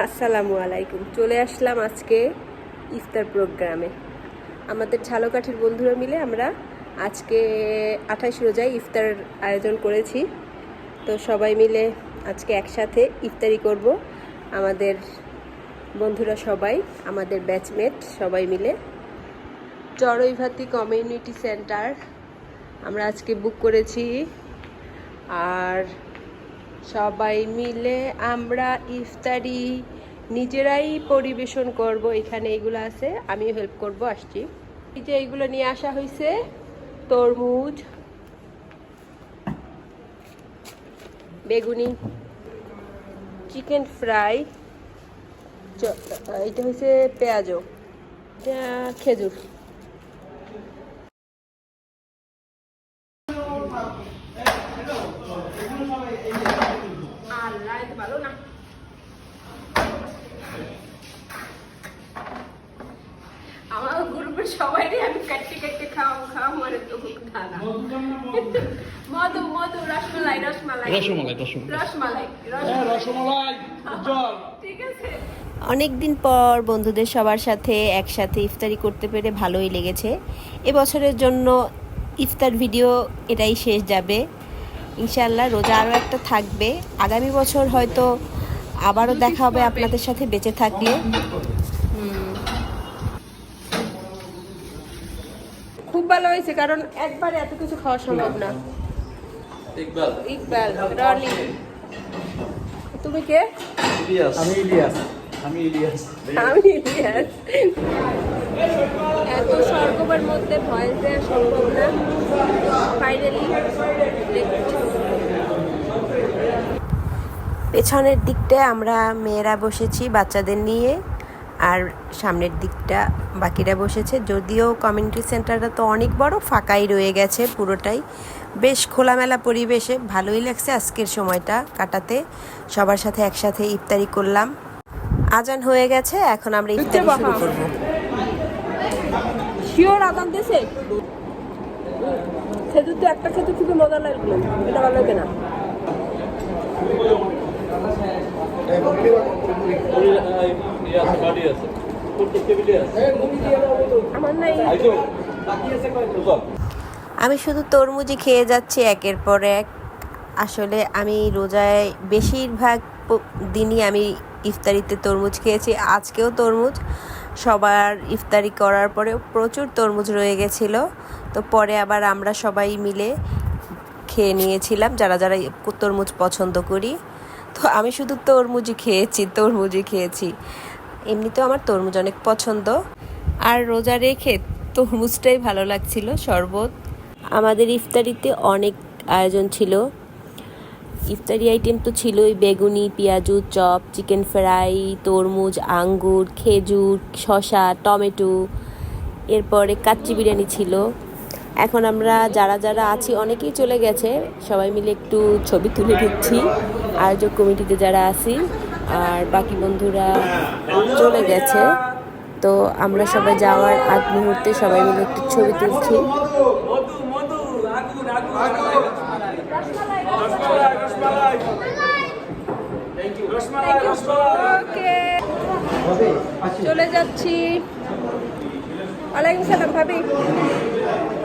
আসসালামু আলাইকুম। চলে আসলাম আজকে ইফতার প্রোগ্রামে। আমাদের ঝালকাঠির বন্ধুরা মিলে আমরা আজকে আঠাশ রোজায় ইফতার আয়োজন করেছি। তো সবাই মিলে আজকে একসাথে ইফতারি করব। আমাদের বন্ধুরা সবাই, আমাদের ব্যাচমেট সবাই মিলে। চড়ইভাতি কমিউনিটি সেন্টার আমরা আজকে বুক করেছি। আর সবাই মিলে আমরা ইফতারি নিজেরাই পরিবেশন করব, এখানে এইগুলো আছে, আমিও হেল্প করব, আসছি। এই যে এইগুলো নিয়ে আসা হয়েছে তরমুজ, বেগুনি চিকেন ফ্রাই এটা হচ্ছে পেঁয়াজও খেজুর আল্লাহ এটা ভালো না আমার গ্রুপের সবাই আমি কাটতে কাটতে মানে তো খানা মধু মধু? রসমালাই রসমালাই। রসমালাই রসমালাই। রসমালাই হ্যাঁ, রসমালাই উজ্জ্বল। ঠিক আছে। অনেক দিন পর বন্ধুদের সবার সাথে একসাথে ইফতারি করতে পেরে ভালোই লেগেছে। এবছরের জন্য ইফতার ভিডিও এটাই শেষ যাবে। ইনশাল্লাহ রোজা আরও একটা থাকবে। আগামী বছর হয়তো আবারও দেখা হবে আপনাদের সাথে বেঁচে থাকলে। খুব ভালো হয়েছে কারণ একবারে এত কিছু খাওয়া সম্ভব না। ইকবাল। ইকবাল রনি। তুমি কে? ইলিয়াস। আমি ইলিয়াস। আমি ইলিয়াস। আমি ইলিয়াস। এত মধ্যে ভয়েস দেওয়া সম্ভব না। ফাইনালি পেছনের দিকটায় আমরা মেয়েরা বসেছি বাচ্চাদের নিয়ে আর সামনের দিকটা বাকিরা বসেছে। যদিও কমিউনিটি সেন্টারটা তো অনেক বড় ফাঁকাই রয়ে গেছে পুরোটাই। বেশ খোলামেলা পরিবেশে ভালোই লাগছে আজকের সময়টা কাটাতে। সবার সাথে একসাথে ইফতারি করলাম। আজান হয়ে গেছে এখন আমরা ইফতারি শুরু করব। শিওর আদান দেশে খেজুর তো একটা খেজুর খুবই মজা লাগল এটা ভালো লাগে না ইলিয়াস বাড়ি আছে প্রত্যেকটা ইলিয়াস আমার নাই আইজো বাকি আছে কয় উজ্জ্বল আমি শুধু তরমুজই খেয়ে যাচ্ছি একের পর এক। আসলে আমি রোজায় বেশিরভাগ দিনই আমি ইফতারিতে তরমুজ খেয়েছি। আজকেও তরমুজ। সবার ইফতারি করার পরে প্রচুর তরমুজ রয়ে গেছিল। তো পরে আবার আমরা সবাই মিলে খেয়ে নিয়েছিলাম যারা যারা তরমুজ পছন্দ করি। তো আমি শুধু তরমুজই খেয়েছি তরমুজই খেয়েছি। এমনিতেও আমার তরমুজ অনেক পছন্দ। আর রোজা রেখে তরমুজটাই ভালো লাগছিল, শরবত। আমাদের ইফতারিতে অনেক আয়োজন ছিল। ইফতারি আইটেম তো ছিলই, বেগুনি, পেঁয়াজু, চপ, চিকেন ফ্রাই, তরমুজ, আঙ্গুর, খেজুর, শসা, টমেটো। এরপরে কাচ্চি বিরিয়ানি ছিল। এখন আমরা যারা যারা আছি, অনেকেই চলে গেছে। সবাই মিলে একটু ছবি তুলে দিচ্ছি আয়োজক কমিটিতে যারা আছি আর বাকি বন্ধুরা চলে গেছে। তো আমরা সবাই যাওয়ার আগ মুহূর্তে সবাই মিলে একটু ছবি তুলছি। চলে যাচ্ছি। ওয়ালাইকুম সালাম, ভাবি।